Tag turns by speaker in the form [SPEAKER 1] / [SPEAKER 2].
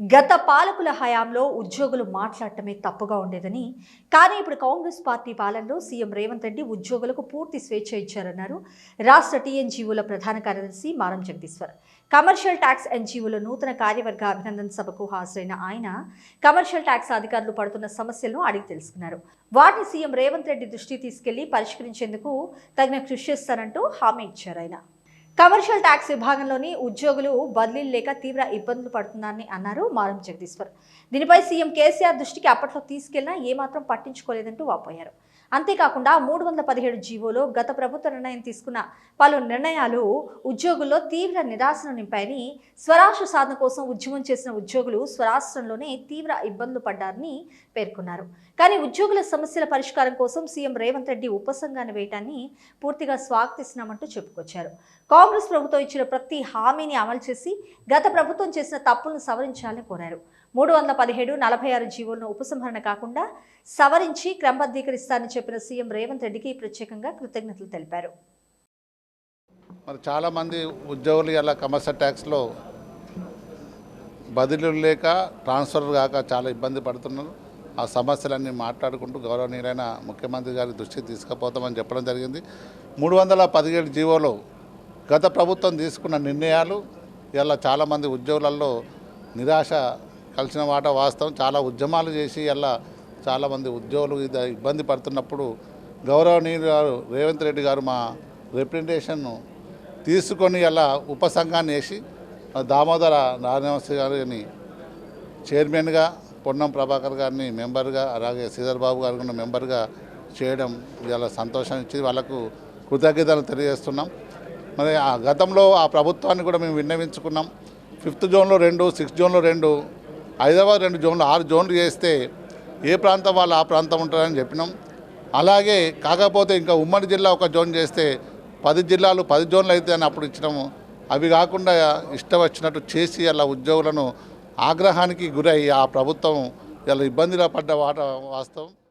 [SPEAKER 1] గత పాలకుల హయాంలో ఉద్యోగులు మాట్లాడటమే తప్పుగా ఉండేదని కానీ ఇప్పుడు కాంగ్రెస్ పార్టీ పాలనలో సీఎం రేవంత్ రెడ్డి ఉద్యోగులకు పూర్తి స్వేచ్ఛ ఇచ్చారన్నారు. రాష్ట్ర టీఎన్జీఓల ప్రధాన కార్యదర్శి మారం జగదీశ్వర్. కమర్షియల్ ట్యాక్స్ ఎన్జీఓల నూతన కార్యవర్గ అభినందన సభకు హాజరైన ఆయన కమర్షియల్ ట్యాక్స్ అధికారులు పడుతున్న సమస్యలను అడిగి తెలుసుకున్నారు. వాటిని సీఎం రేవంత్ రెడ్డి దృష్టికి తీసుకెళ్ళి పరిష్కరించేందుకు తగిన కృషి చేస్తారంటూ హామీ ఇచ్చారు ఆయన. కమర్షియల్ ట్యాక్స్ విభాగంలోని ఉద్యోగులు బదిలీలు లేక తీవ్ర ఇబ్బందులు పడుతున్నారని అన్నారు మారం జగదీశ్వర్. దీనిపై సీఎం కేసీఆర్ దృష్టికి అప్పట్లో తీసుకెళ్ళినా ఏమాత్రం పట్టించుకోలేదంటూ వాపోయారు. అంతేకాకుండా మూడు వందల పదిహేడు జీవోలో గత ప్రభుత్వ నిర్ణయం తీసుకున్న పలు నిర్ణయాలు ఉద్యోగుల్లో తీవ్ర నిరాశను నింపాయని స్వరాష్ట్ర సాధన కోసం ఉద్యమం చేసిన ఉద్యోగులు స్వరాష్ట్రంలోనే తీవ్ర ఇబ్బందులు పడ్డారని పేర్కొన్నారు. కానీ ఉద్యోగుల సమస్యల పరిష్కారం కోసం సీఎం రేవంత్ రెడ్డి ఉపసంగాన్ని వేయటాన్ని పూర్తిగా స్వాగతిస్తున్నామంటూ చెప్పుకొచ్చారు. కాంగ్రెస్ ప్రభుత్వం ఇచ్చిన ప్రతి హామీని అమలు చేసి గత ప్రభుత్వం చేసిన తప్పులను సవరించాలని కోరారు. మూడు వందల పదిహేడు నలభై ఆరు జీవోలను ఉపసంహరణ కాకుండా సవరించి క్రమబద్ధీకరిస్తారని చెప్పిన సీఎం రేవంత్ రెడ్డికి ప్రత్యేకంగా కృతజ్ఞతలు తెలిపారు.
[SPEAKER 2] మరి చాలామంది ఉద్యోగులు ఇలా కమర్షియల్ ట్యాక్స్లో బదిలీలు లేక ట్రాన్స్ఫర్ కాక చాలా ఇబ్బంది పడుతున్నారు. ఆ సమస్యలన్నీ మాట్లాడుకుంటూ గౌరవనీయులైన ముఖ్యమంత్రి గారి దృష్టికి తీసుకుపోతామని చెప్పడం జరిగింది. మూడు వందల పదిహేడు జీవోలో గత ప్రభుత్వం తీసుకున్న నిర్ణయాలు ఇలా చాలామంది ఉద్యోగులలో నిరాశ కలిసిన వాట వాస్తవం. చాలా ఉద్యమాలు చేసి ఇలా చాలామంది ఉద్యోగులు ఇబ్బంది పడుతున్నప్పుడు గౌరవనీయులు గారు రేవంత్ రెడ్డి గారు మా రిప్రజెంటేషన్ను తీసుకొని అలా ఉపసంఘాన్ని వేసి దామోదర నారాయణశ్రీ గారిని చైర్మన్గా పొన్నం ప్రభాకర్ గారిని మెంబర్గా అలాగే శ్రీధర్ బాబు గారు కూడా మెంబర్గా చేయడం ఇలా సంతోషం ఇచ్చి వాళ్ళకు కృతజ్ఞతలు తెలియజేస్తున్నాం. మరి ఆ గతంలో ఆ ప్రభుత్వాన్ని కూడా మేము విన్నవించుకున్నాం. ఫిఫ్త్ జోన్లో రెండు సిక్స్త్ జోన్లో రెండు హైదరాబాద్ రెండు జోన్లు ఆరు జోన్లు చేస్తే ఏ ప్రాంతం వాళ్ళు ఆ ప్రాంతం ఉంటారని చెప్పినాం. అలాగే కాకపోతే ఇంకా ఉమ్మడి జిల్లా ఒక జోన్ చేస్తే పది జిల్లాలు పది జోన్లు అయితే అని అప్పుడు ఇచ్చినాము. అవి కాకుండా ఇష్టం వచ్చినట్టు చేసి అలా ఉద్యోగులను ఆగ్రహానికి గురై ఆ ప్రభుత్వం ఇలా ఇబ్బందిలో పడ్డ వాట వాస్తవం.